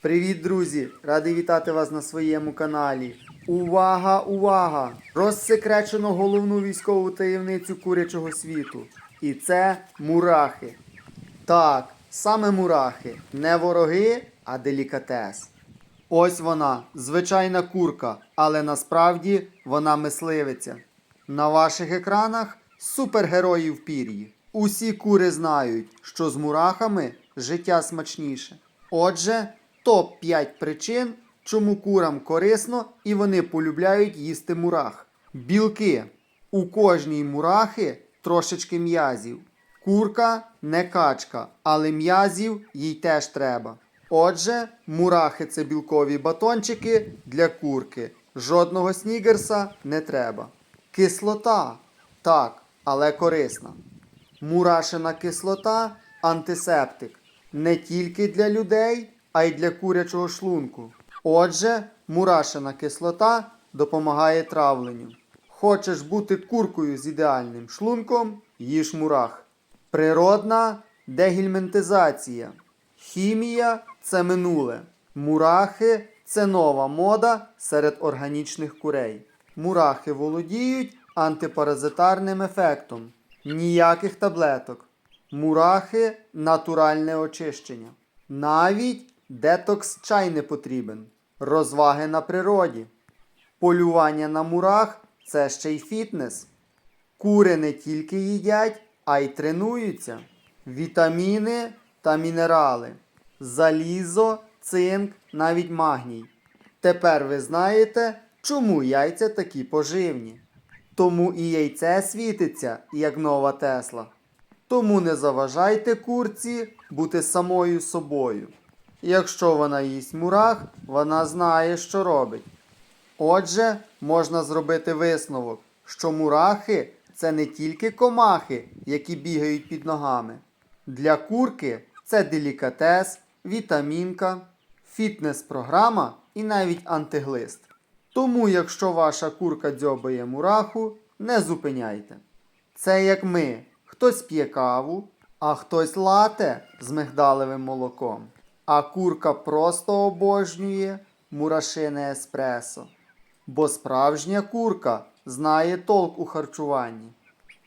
Привіт, друзі! Радий вітати вас на своєму каналі. Увага, увага! Розсекречено головну військову таємницю курячого світу. І це мурахи. Так, саме мурахи. Не вороги, а делікатес. Ось вона, звичайна курка, але насправді вона мисливиця. На ваших екранах супергерої в пір'ї. Усі кури знають, що з мурахами життя смачніше. Отже, топ-5 причин, чому курам корисно і вони полюбляють їсти мурах. Білки. У кожній мурахи трошечки м'язів. Курка не качка, але м'язів їй теж треба. Отже, мурахи це білкові батончики для курки. Жодного снігерса не треба. Кислота. Так, але корисна. Мурашина кислота антисептик не тільки для людей, а й для курячого шлунку. Отже, мурашина кислота допомагає травленню. Хочеш бути куркою з ідеальним шлунком, їж мурах. Природна дегельмінтизація. Хімія це минуле. Мурахи це нова мода серед органічних курей. Мурахи володіють антипаразитарним ефектом. Ніяких таблеток. Мурахи натуральне очищення. Навіть детокс чай не потрібен. Розваги на природі. Полювання на мурах це ще й фітнес. Кури не тільки їдять, а й тренуються. Вітаміни та мінерали. Залізо, цинк, навіть магній. Тепер ви знаєте, чому яйця такі поживні. Тому і яйце світиться, як нова Тесла. Тому не заважайте курці бути самою собою. Якщо вона їсть мурах, вона знає, що робить. Отже, можна зробити висновок, що мурахи це не тільки комахи, які бігають під ногами. Для курки це делікатес, вітамінка, фітнес-програма і навіть антиглист. Тому, якщо ваша курка дзьобає мураху, не зупиняйте. Це як ми. Хтось п'є каву, а хтось лате з мигдалевим молоком. А курка просто обожнює мурашине еспресо. Бо справжня курка знає толк у харчуванні.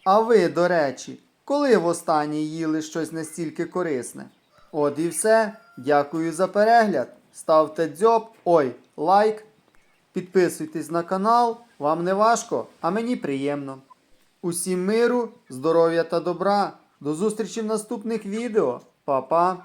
А ви, до речі, коли востаннє їли щось настільки корисне? От і все. Дякую за перегляд. Ставте дзьоб, ой, лайк. Підписуйтесь на канал, вам не важко, а мені приємно. Усім миру, здоров'я та добра. До зустрічі в наступних відео. Па-па!